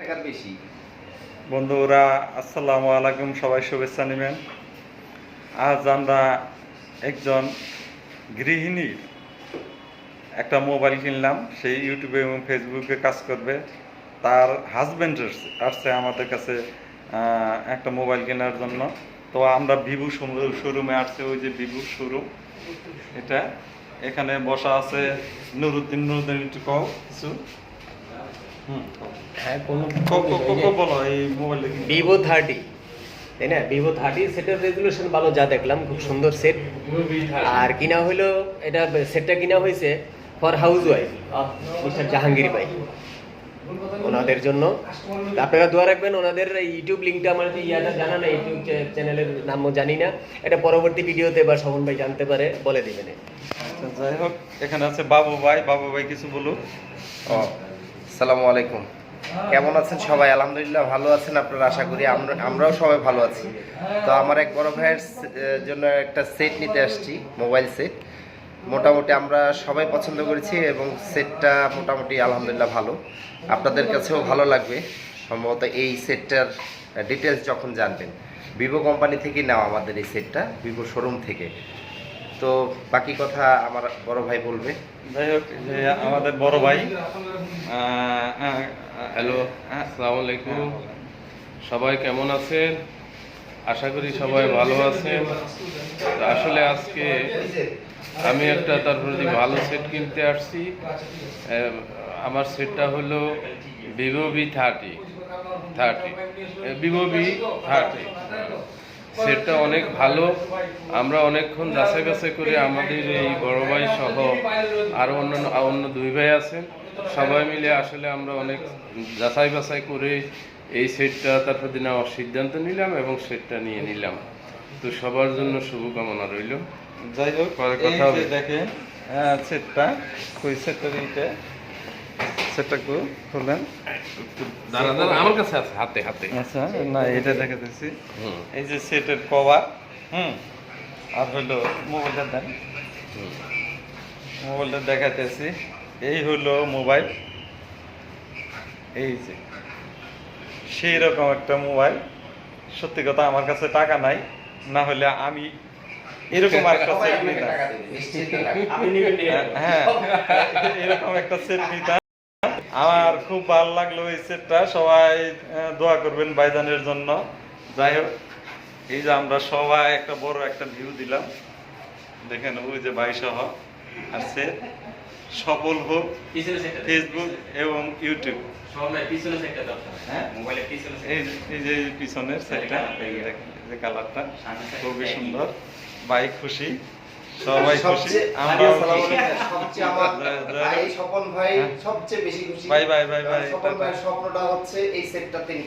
টাকার বেশি। বন্ধুরা, আসসালামু আলাইকুম, সবাই শুভেচ্ছা নেবেন। আজ আমরা একজন গৃহিণীর একটা মোবাইল কিনলাম, সেই ইউটিউবে এবং ফেসবুকে কাজ করবে। তার হাজব্যান্ড আসছে আমাদের কাছে একটা মোবাইল কেনার জন্য। তো আমরা ভিভু শোরুমে আসছে, ওই যে ভিভু শোরুম। এটা এখানে বসা আছে নুরুদ্দিন। নুরুদ্দিন, একটু কও কিছু। হ্যাঁ কোনো ক- ক- ক- ক- বলো এই মোবাইল ভিভো থার্টি তাই না? ভিভো থার্টি সেটের রেজুলেশন ভালো যা দেখলাম খুব সুন্দর সেট আর কিনা হইল এটা সেটটা কিনা হয়েছে for housewife mister Jahangir ভাই। ওনাদের জন্য। আপনারা দোয়া রাখবেন ওনাদের ইউটিউব লিঙ্কটা আমার ইয়াটা জানা না ইউটিউব চ্যানেলের নামও জানি না। এটা পরবর্তী ভিডিওতে এবার শোভন ভাই জানতে পারে বলে দিবেন। আচ্ছা, যাই হোক এখানে আছে বাবু ভাই বাবু ভাই কিছু বলুক। ও সালামু আলাইকুম। কেমন আছেন সবাই? আলহামদুলিল্লাহ ভালো আছেন আপনারা, আশা করি আমরা আমরাও সবাই ভালো আছি। তো আমার এক বড় ভাইয়ের জন্য একটা সেট নিতে আসছি মোবাইল সেট মোটামুটি আমরা সবাই পছন্দ করেছি এবং সেটটা মোটামুটি আলহামদুলিল্লাহ ভালো। আপনাদের কাছেও ভালো লাগবে। সম্ভবত এই সেটটার ডিটেলস যখন জানবেন। ভিভো কোম্পানি থেকে নেওয়া আমাদের এই সেটটা ভিভো শোরুম থেকে। তো বাকি কথা আমার বড় ভাই বলবে। যাই হোক যে আমাদের বড় ভাই হ্যালো আসসালামু আলাইকুম সবাই কেমন আছেন? আশা করি সবাই ভালো আছেন। আসলে আজকে আমি একটা, তার প্রতি ভালো সেট কিনতে আসছি। আমার সেটটা হলো Vivo V thirty thirty Vivo V thirty সেটটা অনেক ভালো। আমরা অনেকক্ষণ যাচাই বাছাই করে আমাদের এই বড় ভাই সহ আরও অন্য অন্য দুই ভাই আছেন। সবাই মিলে আসলে আমরা অনেক যাচাই বাছাই করে এই সেটটা তারপর দিন নেওয়ার সিদ্ধান্ত নিলাম এবং সেটটা নিয়ে নিলাম। তো সবার জন্য শুভকামনা রইল। যাই হোক পরে কথা হবে। দেখেন সেটটা কই সেটটা সেটটা খুলেন আমার কাছে আছে হাতে হাতে। আচ্ছা না এটা দেখাতেছি হুম। এই যে সেটের কভার হুম আর হলো মোবাইলটা দেন। মোবাইলটা দেখাতেছি এই হলো মোবাইল। এই যে সেই রকম একটা মোবাইল। সত্যি কথা আমার কাছে টাকা নাই। না হলে আমি এরকম একটা সেট নিতাম। হ্যাঁ এরকম একটা সেট নিতাম। আমার খুব ভালো লাগল এই সেটটা সবাই দোয়া করবেন বাইজানের জন্য। যাই হোক এই যে আমরা সবাই একটা বড় একটা ভিউ দিলাম। দেখেন ওই যে ভাই সহ আর সেট সফল হোক ফেসবুক এবং ইউটিউব হ্যাঁ? এই যে- পিছনের সেটটা এই যে দেখেন, এই যে কালারটা। খুবই সুন্দর। বাইক খুশি। সবাই খুশি আমরাও খুশি সবচেয়ে আমার ভাই। স্বপন ভাই হ্যাঁ। সবচেয়ে বেশি খুশি ভাই, ভাই, ভাই, ভাই, কারণ স্বপন এটা- স্বপ্নটা হচ্ছে এই সেটটা তিনি